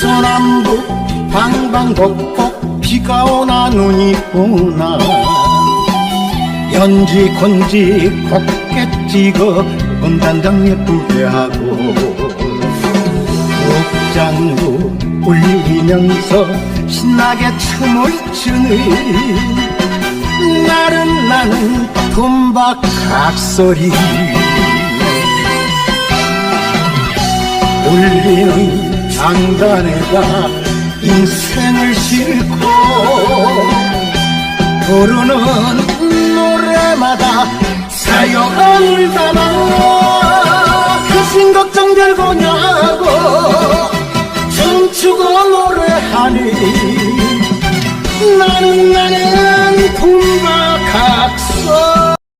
사랑 걷고 비가 오나 눈이 오나. 연지 곤지 곱게 찍어 은단장 예쁘게 하고. 복장도 울리면서 신나게 춤을 추는 나른 나는 돈박 각소리 울리는 장단에다 인생을 싣고 부르는 노래마다 사연을 담아 그신 걱정 들고냐고 춤추고 노래하니 나는 나는 품바